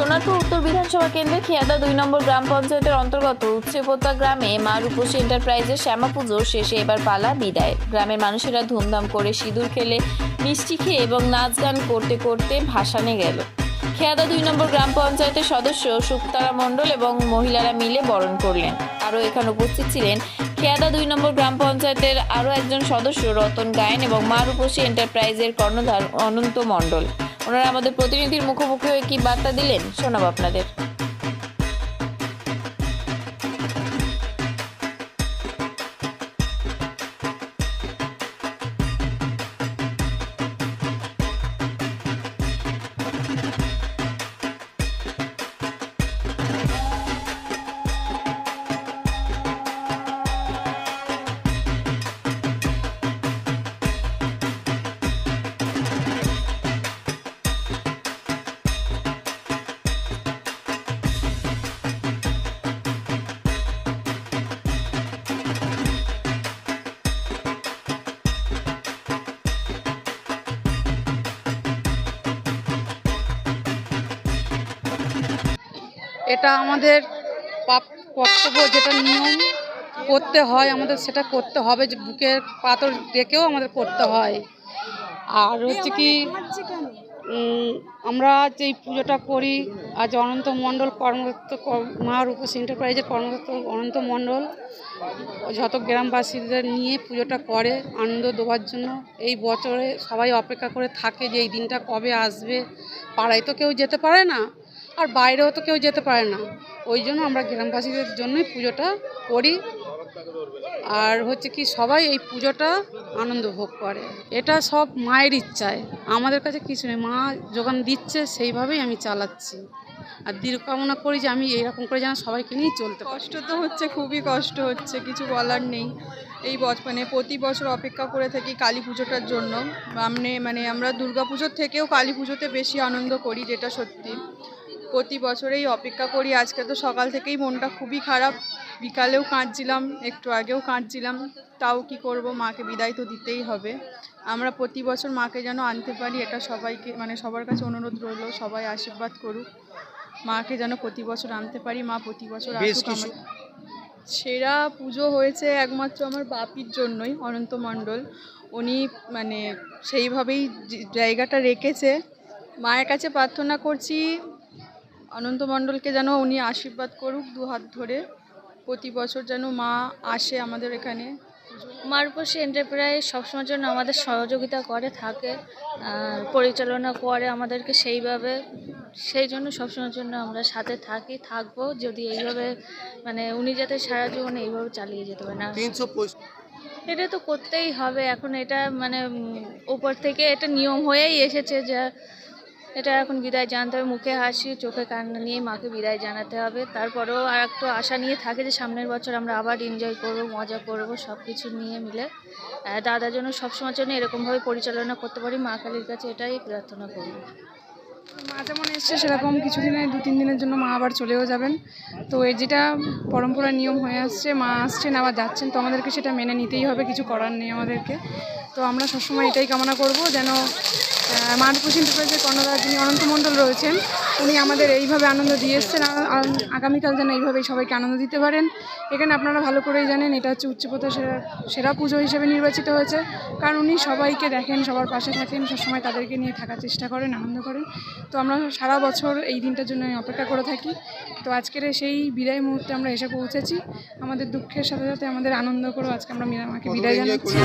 সোনারপুর উত্তর বিধানসভা কেন্দ্রে খেয়াদা দুই নম্বর গ্রাম পঞ্চায়েতের অন্তর্গত উচ্চপোতা গ্রামে মা রূপসী এন্টারপ্রাইজের শ্যামা পুজো শেষে এবার পালা বিদায়। গ্রামের মানুষেরা ধুমধাম করে সিঁদুর খেলে, মিষ্টি খেয়ে এবং নাচ গান করতে করতে ভাসানে গেল খেয়াদা দুই নম্বর গ্রাম পঞ্চায়েতের সদস্য সুক্তারা মণ্ডল এবং মহিলারা মিলে বরণ করলেন। আরও এখানে উপস্থিত ছিলেন খেয়াদা দুই নম্বর গ্রাম পঞ্চায়েতের আরও একজন সদস্য রতন গায়েন এবং মা রূপসী এন্টারপ্রাইজের কর্ণধার অনন্ত মণ্ডল। ওনারা আমাদের প্রতিনিধির মুখোমুখি হয়ে কি বার্তা দিলেন শোনাব আপনাদের। এটা আমাদের পাপ- কর্তব্য, যেটা নিয়ম করতে হয়, আমাদের সেটা করতে হবে, যে বুকের পাথর ডেকেও আমাদের করতে হয়। আর হচ্ছে কি আমরা যে পুজোটা করি, আজ অনন্ত মণ্ডল কর্মরত ক- মা রূপসী এন্টারপ্রাইজের কর্মরত অনন্ত মণ্ডল, যত গ্রামবাসীদের নিয়ে পুজোটা করে, আনন্দ দেওয়ার জন্য, এই বছরে সবাই অপেক্ষা করে থাকে যে এই দিনটা কবে আসবে। পাড়ায় তো কেউ যেতে পারে না। আর বাইরেও তো কেউ যেতে পারে না। ওই জন্য আমরা গ্রামবাসীদের জন্যই পুজোটা করি। আর হচ্ছে কি, সবাই এই পুজোটা আনন্দ ভোগ করে। এটা সব মায়ের ইচ্ছায়। আমাদের কাছে কিছু নেই। মা যোগান দিচ্ছে, সেইভাবেই আমি চালাচ্ছি। আর দীর্ঘ কামনা করি যে আমি এইরকম করে যেন সবাইকে নিয়েই চলতে কষ্ট তো হচ্ছে, খুবই কষ্ট হচ্ছে, কিছু বলার নেই। এই বছর মানে প্রতি বছর অপেক্ষা করে থাকি কালী পুজোটার জন্য। সামনে মানে আমরা দুর্গা পুজোর থেকেও কালী পুজোতে বেশি আনন্দ করি, যেটা সত্যি। প্রতি বছরেই অপেক্ষা করি। আজকে তো সকাল থেকেই মনটা খুবই খারাপ। বিকালেও কাঁদছিলাম একটু আগেও কাঁদছিলাম। তাও কি করব? মাকে বিদায় তো দিতেই হবে। আমরা প্রতি বছর মাকে যেন আনতে পারি এটা সবাইকে মানে সবার কাছে অনুরোধ রইল সবাই আশীর্বাদ করুক। মাকে যেন প্রতি বছর আনতে পারি মা প্রতি বছর আসুক সেরা পুজো হয়েছে একমাত্র আমার বাপির জন্যই অনন্ত মণ্ডল। উনি মানে সেইভাবেই জায়গাটা রেখেছে। মায়ের কাছে প্রার্থনা করছি অনন্ত মণ্ডলকে যেন উনি আশীর্বাদ করুক দু হাত ধরে। প্রতি বছর যেন মা আসে আমাদের এখানে। মারপোষী এন্টারপ্রাইজ সবসময়ের জন্য আমাদের সহযোগিতা করে থাকে পরিচালনা করে আমাদেরকে সেইভাবে। সেই জন্য সবসময়ের জন্য আমরা সাথে থাকি থাকব। যদি এইভাবে মানে উনি যাতে সারা জীবন এইভাবে চালিয়ে যেতে পারে না। এটা তো করতেই হবে। এখন এটা মানে উপর থেকে এটা নিয়ম হয়েই এসেছে যে এটা এখন বিদায় জানতে হবে, মুখে হাসি, চোখে কান্না নিয়ে মাকে বিদায় জানাতে হবে। তারপরেও আর একটু আশা নিয়ে থাকে যে সামনের বছর আমরা আবার এনজয় করব, মজা করব সব কিছু নিয়ে মিলে। দাদার জন্য সবসময়ের জন্য এরকমভাবে পরিচালনা করতে পারি, মা কালীর কাছে এটাই প্রার্থনা করব। মা যেমন এসছে, সেরকম কিছুদিনের দু তিন দিনের জন্য মা আবার চলেও যাবেন। তো এর যেটা পরম্পরা নিয়ম হয়ে আসছে, মা আসছেন, আবার যাচ্ছেন, তো আমাদেরকে সেটা মেনে নিতেই হবে, কিছু করার নেই আমাদেরকে। তো আমরা সবসময় এটাই কামনা করব, যেন মানপুষ এন্টারপ্রাইজের কর্ণধার যিনি অনন্ত মণ্ডল রয়েছেন, উনি আমাদের এইভাবে আনন্দ দিয়ে এসছেন। আগামীকাল যেন এইভাবেই সবাইকে আনন্দ দিতে পারেন। এখানে আপনারা ভালো করেই জানেন, এটা হচ্ছে উচ্চপথা সেরা সেরা পুজো হিসেবে নির্বাচিত হয়েছে। কারণ উনি সবাইকে দেখেন, সবার পাশে থাকেন, সবসময় তাদেরকে নিয়ে থাকার চেষ্টা করেন, আনন্দ করেন। তো আমরা সারা বছর এই দিনটার জন্য অপেক্ষা করে থাকি। তো আজকের সেই বিদায় মুহূর্তে আমরা এসে পৌঁছেছি। আমাদের দুঃখের সাথে সাথে আমাদের আনন্দ করেও আজকে আমরা মিরামাকে বিদায় জানাচ্ছি।